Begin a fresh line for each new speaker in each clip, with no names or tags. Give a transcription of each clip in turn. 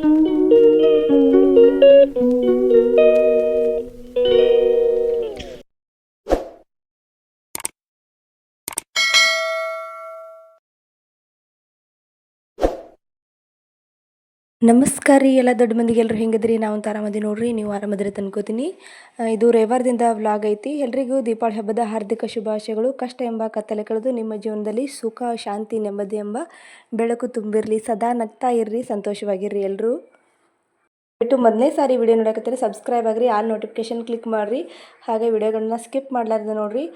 Thank you. ನಮಸ್ಕಾರ ರೀ ಎಲ್ಲ ದೊಡ್ಡ ಮಂದಿಗೆ ಎಲ್ಲರೂ ಹೆಂಗದ್ರಿ? ನಾವು ಅಂತ ಆರಾಮದಿ ನೋಡ್ರಿ, ನೀವು ಆರಾಮದ್ರಿ ತನ್ಕೋತೀನಿ ಇದು ರವಿವಾರದಿಂದ ವ್ಲಾಗ್ ಐತಿ. ಎಲ್ರಿಗೂ ದೀಪಾವಳಿ ಹಬ್ಬದ ಹಾರ್ದಿಕ ಶುಭಾಶಯಗಳು. ಕಷ್ಟ ಎಂಬ ಕತ್ತಲೆ ಕಳೆದು ನಿಮ್ಮ ಜೀವನದಲ್ಲಿ ಸುಖ, ಶಾಂತಿ, ನೆಮ್ಮದಿ ಎಂಬ ಬೆಳಕು ತುಂಬಿರಲಿ. ಸದಾ ನಗ್ತಾ ಇರ್ರಿ, ಸಂತೋಷವಾಗಿರ್ರಿ ಎಲ್ಲರೂ ಬಿಟ್ಟು ಮೊದಲನೇ ಸಾರಿ ವಿಡಿಯೋ ನೋಡಕತ್ತಾರೆ ಸಬ್ಸ್ಕ್ರೈಬ್ ಆಗಿರಿ ಆಲ್ ನೋಟಿಫಿಕೇಶನ್ ಕ್ಲಿಕ್ ಮಾಡಿರಿ. ಹಾಗೆ ವಿಡಿಯೋಗಳನ್ನ ಸ್ಕಿಪ್ ಮಾಡಲಾರ್ದು ನೋಡಿರಿ.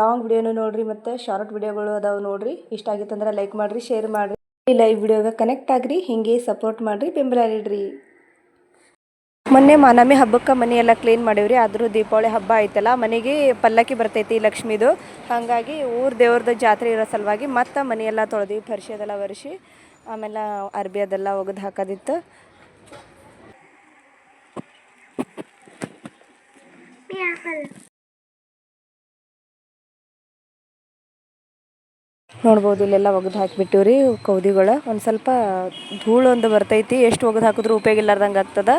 ಲಾಂಗ್ ವಿಡಿಯೋನು ನೋಡಿರಿ, ಮತ್ತು ಶಾರ್ಟ್ ವಿಡಿಯೋಗಳು ಅದಾವೆ ನೋಡಿರಿ. ಇಷ್ಟ ಆಗಿತ್ತಂದ್ರೆ ಲೈಕ್ ಮಾಡಿರಿ ಶೇರ್ ಮಾಡಿರಿ. ಈ ಲೈವ್ ವಿಡಿಯೋಗೆ ಕನೆಕ್ಟ್ ಆಗ್ರಿ, ಹಿಂಗೆ ಸಪೋರ್ಟ್ ಮಾಡಿರಿ, ಬೆಂಬಲ ನೀಡ್ರಿ. ಮೊನ್ನೆ ಮಾನಾಮಿ ಹಬ್ಬಕ್ಕೆ ಮನೆ ಎಲ್ಲ ಕ್ಲೀನ್ ಮಾಡೀವ್ರಿ, ಆದರೂ ದೀಪಾವಳಿ ಹಬ್ಬ ಐತಲ್ಲ ಮನೆಗೆ ಪಲ್ಲಕ್ಕಿ ಬರ್ತೈತಿ ಲಕ್ಷ್ಮೀದು. ಹಾಗಾಗಿ ಊರ ದೇವ್ರದ್ದು ಜಾತ್ರೆ ಇರೋ ಸಲುವಾಗಿ ಮತ್ತೆ ಮನೆಯೆಲ್ಲ ತೊಳೆದ್ವಿ ಅದೆಲ್ಲ ಒರೆಸಿ ಆಮೇಲೆ ಅರ್ಬಿ ಅದೆಲ್ಲ ಒಗೆದು ಹಾಕೋದಿತ್ತು. ನೋಡ್ಬೋದು, ಇಲ್ಲೆಲ್ಲ ಒಗೆದು ಹಾಕಿಬಿಟ್ಟಿವ್ರಿ ಕೌದಿಗಳು. ಒಂದು ಸ್ವಲ್ಪ ಧೂಳು ಒಂದು ಬರ್ತೈತಿ, ಎಷ್ಟು ಒಗೆದು ಹಾಕಿದ್ರೂ ಉಪಯೋಗ ಇಲ್ಲಾರ್ದಂಗೆ ಆಗ್ತದೆ.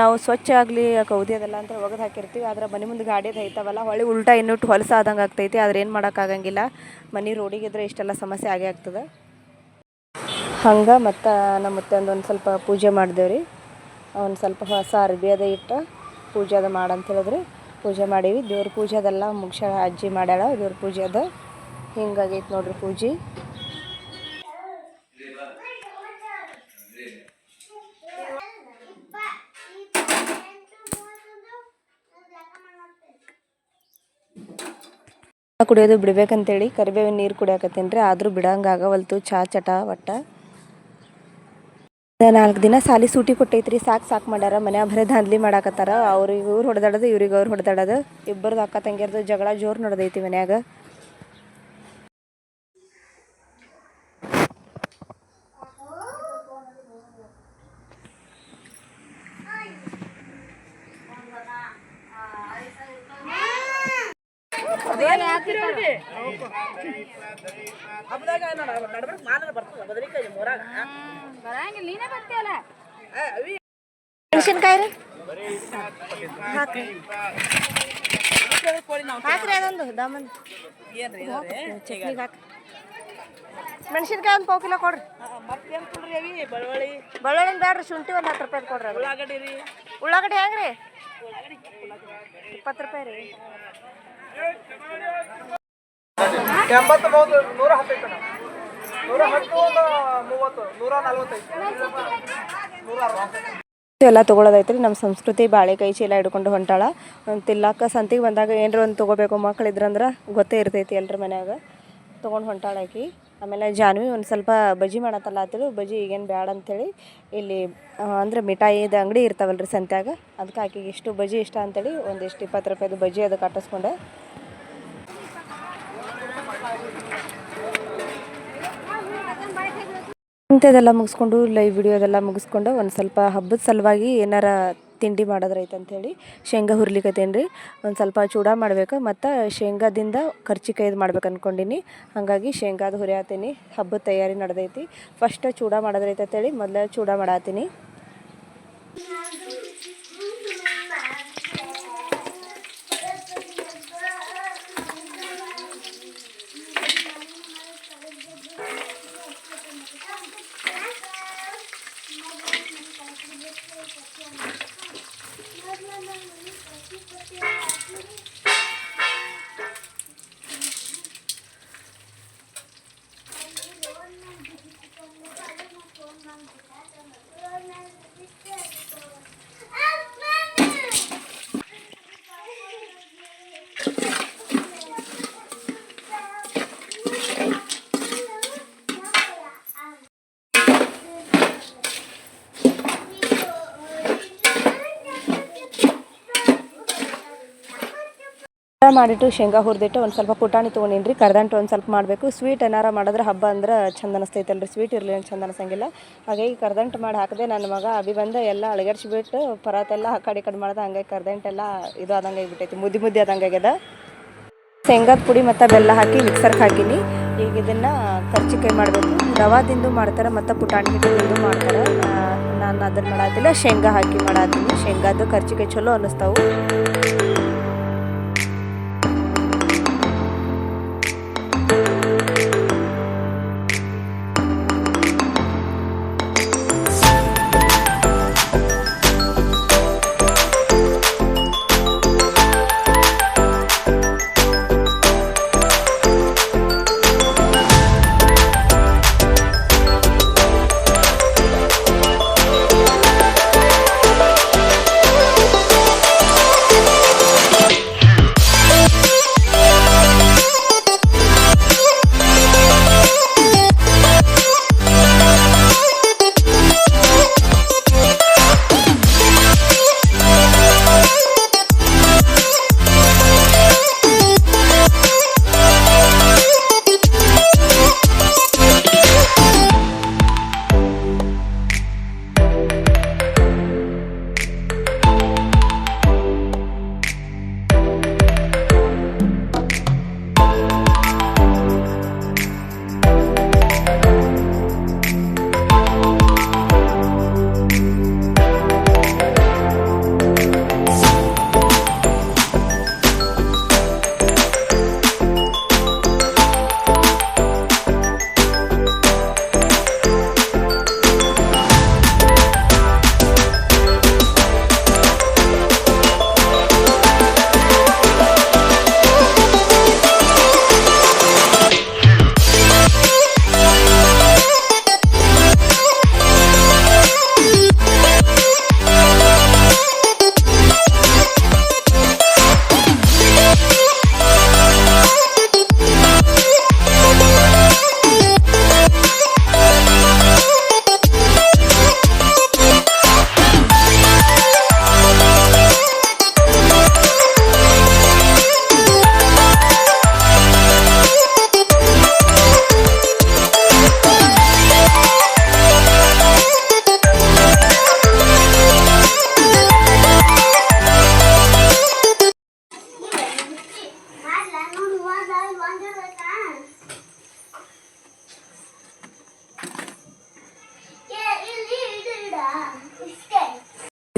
ನಾವು ಸ್ವಚ್ಛ ಆಗಲಿ ಕೌದಿ ಅದೆಲ್ಲ ಅಂತ ಒಗೆದು ಹಾಕಿರ್ತೀವಿ, ಆದ್ರೆ ಮನೆ ಮುಂದೆ ಗಾಡಿ ಐತವಲ್ಲ ಉಲ್ಟ ಉಲ್ಟಾ ಇನ್ನುಟ್ಟು ಹೊಲಸ ಆದಂಗೆ ಆಗ್ತೈತಿ, ಆದ್ರೆ ಏನು ಮಾಡೋಕ್ಕಾಗಂಗಿಲ್ಲ ಮನೆ ರೋಡಿಗಿದ್ರೆ ಇಷ್ಟೆಲ್ಲ ಸಮಸ್ಯೆ ಆಗೇ ಆಗ್ತದೆ. ಹಂಗೆ ಮತ್ತು ನಮ್ಮ ಮುತ್ತಂದು ಒಂದು ಸ್ವಲ್ಪ ಪೂಜೆ ಮಾಡಿದೇವ್ರಿ ಒಂದು ಸ್ವಲ್ಪ ಹೊಸ ಅರ್ಬಿ ಅದ ಇಟ್ಟು ಪೂಜೆ ಅದು ಮಾಡಂತ ಹೇಳಿದ್ರಿ. ಪೂಜೆ ಮಾಡೀವಿ, ದೇವ್ರ ಪೂಜೆ ಅದೆಲ್ಲ ಮುಗ್ಸ್ಯಾಳ, ಅಜ್ಜಿ ಮಾಡ್ಯಾಳ, ದೇವ್ರ ಪೂಜೆ ಅದ. ಹಿಂಗಾಗೈತೆ ನೋಡ್ರಿ ಪೂಜೆ. ಕುಡಿಯೋದು ಬಿಡ್ಬೇಕಂತೇಳಿ ಕರಿಬೇವಿನ ನೀರು ಕುಡಿಯಾಕತ್ತೀನಿ ರೀ, ಆದರೂ ಬಿಡಂಗೆ ಆಗವಲ್ತು, ಚಾ ಚಟ ಒಟ್ಟ ನಾಲ್ಕು ದಿನ ಸಾಲಿ ಸೂಟಿ ಕೊಟ್ಟೈತ್ರಿ ಸಾಕು ಸಾಕು ಮಾಡ್ಯಾರ ಮನೆ ಬರೇ ದಾಂದ್ಲಿ ಮಾಡಾಕತ್ತಾರ, ಅವ್ರಿಗೆ ಇವ್ರು ಹೊಡೆದಾಡೋದು, ಇವ್ರಿಗೆ ಅವ್ರು ಹೊಡೆದಾಡೋದು, ಇಬ್ಬರದು ಅಕ್ಕ ತಂಗಿಯರ್ದು ಜಗಳ ಜೋರು ನಡೆದೈತಿ ಮನ್ಯಾಗ. ಮೆಣಸಿನ್ಕಾಯಿ ರೀ? ಹಾಕ್ರಿ. ಹಾಕ್ರಿ ಅದೊಂದು ದಮನ್. ಚಟ್ನಿಗೆ ಹಾಕ್ರಿ ಮೆಣಸಿನ್ಕಾಯಿ ಒಂದು ಪಾವು ಕಿಲೋ ಕೊಡ್ರಿ. ಬೆಳ್ಳುಳ್ಳಿ. ಬೇಡ್ರಿ ಶುಂಠಿ ಒಂದು ಹತ್ತು ರೂಪಾಯಿ ಕೊಡ್ರಿ ಉಳ್ಳಾಗಡ್ಡಿ ಹೆಂಗ್ರಿ? ಇಪ್ಪತ್ತು ರೂಪಾಯಿ ರೀ.
ಎಂಬತ್ತು ಮೂವತ್ತು ನೂರ ಹತ್ತೈತೆ ನೂರ ಹತ್ತು ಒಂದು ಮೂವತ್ತು, ನೂರ ನಲ್ವತ್ತೈದು.
ಎಲ್ಲ ತೊಗೊಳೋದೈತ್ರಿ ನಮ್ಮ ಸಂಸ್ಕೃತಿ ಬಾಳೆ ಕೈ ಚೀಲ ಹಿಡ್ಕೊಂಡು ಹೊಂಟಾಳ. ತಿಲ್ಲಾಕ ಸಂತಿಗೆ ಬಂದಾಗ ಏನರ ಒಂದು ತೊಗೋಬೇಕು ಮಕ್ಕಳಿದ್ರಂದ್ರೆ ಗೊತ್ತೇ ಇರ್ತೈತಿ ಎಲ್ಲರ ಮನ್ಯಾಗ. ತೊಗೊಂಡು ಹೊಂಟಾಳ ಆಕಿ. ಆಮೇಲೆ ಜಾನ್ವಿ ಒಂದು ಸ್ವಲ್ಪ ಬಜ್ಜಿ ಮಾಡತ್ತಲ್ಲ ಆತಿಳು ಬಜ್ಜಿ ಈಗೇನು ಬ್ಯಾಡ ಅಂತೇಳಿ ಇಲ್ಲಿ ಅಂದರೆ ಅಂದ್ರೆ ಮಿಠಾಯಿದ ಅಂಗಡಿ ಇರ್ತಾವಲ್ರಿ ಸಂತ್ಯಾಗ ಅದಕ್ಕೆ ಆಕಿಗೆ ಇಷ್ಟು ಬಜ್ಜಿ ಇಷ್ಟ ಅಂತೇಳಿ ಒಂದಿಷ್ಟು ಇಪ್ಪತ್ತು ರೂಪಾಯಿದು ಬಜ್ಜಿ ಅದು ಕಟ್ಟಿಸ್ಕೊಂಡೆ ಇಂಥದ್ದೆಲ್ಲ ಮುಗಿಸ್ಕೊಂಡು ಲೈವ್ ವಿಡಿಯೋದೆಲ್ಲ ಮುಗಿಸ್ಕೊಂಡು ಒಂದು ಸ್ವಲ್ಪ ಹಬ್ಬದ ಸಲುವಾಗಿ ಏನಾರ ತಿಂಡಿ ಮಾಡೋದ್ರೈತೆ ಅಂಥೇಳಿ ಶೇಂಗಾ ಹುರ್ಲಿಕ್ಕತ್ತೇನು ರೀ ಒಂದು ಸ್ವಲ್ಪ ಚೂಡ ಮಾಡ್ಬೇಕು ಮತ್ತು ಶೇಂಗಾದಿಂದ ಕರ್ಚಿಕಾಯ್ದು ಮಾಡ್ಬೇಕು ಅಂದ್ಕೊಂಡಿನಿ ಹಾಗಾಗಿ ಶೇಂಗಾದ ಹುರಿಯಾತೀನಿ ಹಬ್ಬದ ತಯಾರಿ ನಡೆದೈತಿ. ಫಸ್ಟ್ ಚೂಡ ಮಾಡೋದ್ರೈತೆ ಅಂತೇಳಿ ಮೊದಲೇ ಚೂಡ ಮಾಡತ್ತೀನಿ. ಮಾಡಿಟ್ಟು ಶೇಂಗಾ ಹುರಿದಿಟ್ಟು ಒಂದು ಸ್ವಲ್ಪ ಪುಟಾಣಿ ತೊಗೊಂಡಿನಿ ರೀ ಕರ್ದಂಟು ಒಂದು ಸ್ವಲ್ಪ ಮಾಡಬೇಕು. ಸ್ವೀಟ್ ಏನಾರ ಮಾಡಿದ್ರೆ ಹಬ್ಬ ಅಂದ್ರೆ ಚಂದ ಅನಿಸ್ತೈತಲ್ರಿ. ಸ್ವೀಟ್ ಇರಲಿ ಅಂತ ಚಂದ ಅನಿಸಂಗಿಲ್ಲ. ಹಾಗಾಗಿ ಕರ್ದಂಟು ಮಾಡಿ ಹಾಕಿದೆ ನನ್ನ ಮಗ ಅಭಿ ಬಂದ ಎಲ್ಲ ಅಳಗಡ್ಸಿಬಿಟ್ಟು ಪರಾತೆಲ್ಲ ಆ ಕಡೆ ಕಡೆ ಮಾಡ್ದೆ. ಹಂಗಾಗಿ ಕರ್ದಂಟೆಲ್ಲ ಇದು ಆದಂಗೆ ಆಗಿಬಿಟ್ಟೈತಿ. ಮುದ್ದಿ ಮುದ್ದೆ ಆದಂಗೆ ಆಗ್ಯದ. ಶೇಂಗಾದ ಪುಡಿ ಮತ್ತು ಬೆಲ್ಲ ಹಾಕಿ ಮಿಕ್ಸರ್ಗೆ ಹಾಕಿನಿ. ಈಗ ಇದನ್ನು ಕರ್ಚಿಕಾಯಿ ಮಾಡಬೇಕು. ರವಾದಿಂದು ಮಾಡ್ತಾರೆ ಮತ್ತು ಪುಟಾಣಿ ಹಿಟ್ಟಿಂದು ಮಾಡ್ತಾರೆ. ನಾನು ಅದನ್ನು ಮಾಡಾತಿಲ್ಲ. ಶೇಂಗಾ ಹಾಕಿ ಮಾಡಾತೀನಿ. ಶೇಂಗಾದು ಕರ್ಚಿಕಾಯಿ ಚಲೋ ಅನ್ನಿಸ್ತಾವು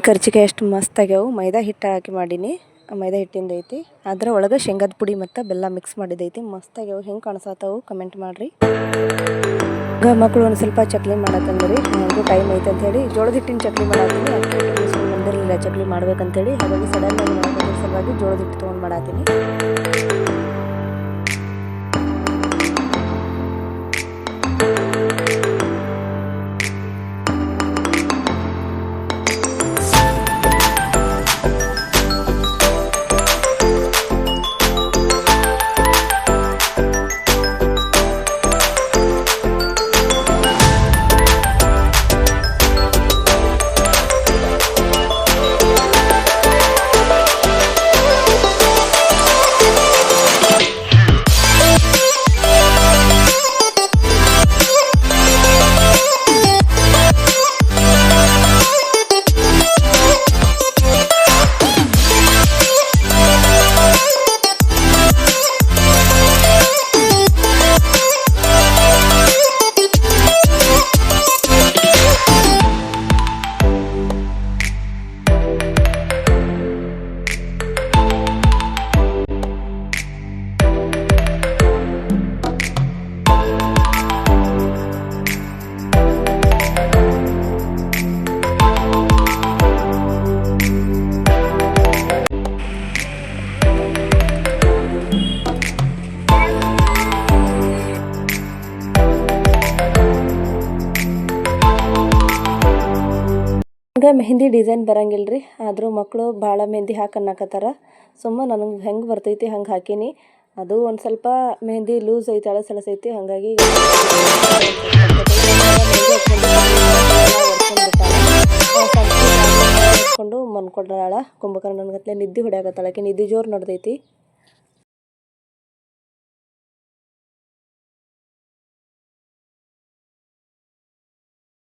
ಕರ್ಚಿಕಾಯಿ ಎಷ್ಟು ಮಸ್ತ್ ಆಗ್ಯಾವು. ಮೈದಾ ಹಿಟ್ಟು ಹಾಕಿ ಮಾಡೀನಿ. ಮೈದಾ ಹಿಟ್ಟಿಂದ ಐತಿ. ಅದರ ಒಳಗೆ ಶೇಂಗಾದ ಪುಡಿ ಮತ್ತು ಬೆಲ್ಲ ಮಿಕ್ಸ್ ಮಾಡಿದೈತಿ ಮಸ್ತ್ ಆಗ್ಯಾವು. ಹೆಂಗೆ ಕಾಣಿಸತ್ತಾವು ಕಮೆಂಟ್ ಮಾಡಿರಿ. ಈಗ ಮಕ್ಕಳು ಒಂದು ಸ್ವಲ್ಪ ಚಕ್ಲಿ ಮಾಡತ್ತಂದ್ರಿ ನನಗೂ ಟೈಮ್ ಐತೆ ಅಂತ ಹೇಳಿ. ಜೋಳದ ಹಿಟ್ಟಿನ ಚಕ್ಲಿ ಮಾಡತ್ತೀನಿ ಅದಕ್ಕೆ ಬಂದಿರಲಿಲ್ಲ ಚಕ್ಲಿ ಮಾಡ್ಬೇಕಂತೇಳಿ ಹಾಗಾಗಿ ಸಡನ್ ಆಗಿ ಮಾಡೋದ್ರ ಸಲುವಾಗಿ ಜೋಳದ ಹಿಟ್ಟು ತೊಗೊಂಡು ಮಾಡತ್ತೀನಿ ನನಗೆ ಮೆಹಂದಿ ಡಿಸೈನ್ ಬರಂಗಿಲ್ಲ ರೀ ಆದರೂ ಮಕ್ಕಳು ಭಾಳ ಮೆಹಂದಿ ಹಾಕನ್ನಾಕತ್ತಾರ ಸುಮ್ಮ ನನಗೆ ಹೆಂಗೆ ಬರ್ತೈತಿ ಹಂಗೆ ಹಾಕೀನಿ. ಅದು ಒಂದು ಸ್ವಲ್ಪ ಮೆಹಂದಿ ಲೂಸ್ ಐತಿ ಅಳ ಅಳಸ್ ಐತಿ, ಹಾಗಾಗಿ ಕೊಂಡು ಮನ್ಕೊಂಡಾಳ ಕುಂಭಕರ್ಣನ್ಗತ್ಲೆ ನಿದ್ದೆ ಹೊಡ್ಯಾಕತ್ತಾಳ. ಆಕೆ ನಿದ್ದೆ ಜೋರು ನಡ್ದೈತಿ.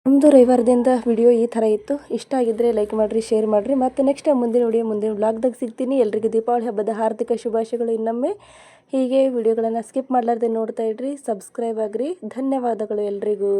ನಮ್ಮದು ರವಿವಾರದಿಂದ ವಿಡಿಯೋ ಈ ಥರ ಇತ್ತು. ಇಷ್ಟ ಆಗಿದ್ದರೆ ಲೈಕ್ ಮಾಡಿರಿ ಶೇರ್ ಮಾಡಿರಿ. ಮತ್ತು ನೆಕ್ಸ್ಟ್ ಮುಂದಿನ ವಿಡಿಯೋ ಮುಂದಿನ ಬ್ಲಾಗ್ದಾಗ ಸಿಗ್ತೀನಿ. ಎಲ್ರಿಗೂ ದೀಪಾವಳಿ ಹಬ್ಬದ ಹಾರ್ದಿಕ ಶುಭಾಶಯಗಳು ಇನ್ನೊಮ್ಮೆ. ಹೀಗೆ ವಿಡಿಯೋಗಳನ್ನು ಸ್ಕಿಪ್ ಮಾಡಲಾರ್ದೆ ನೋಡ್ತಾ ಇಡ್ರಿ ಸಬ್ಸ್ಕ್ರೈಬ್ ಆಗಿರಿ. ಧನ್ಯವಾದಗಳು ಎಲ್ರಿಗೂ.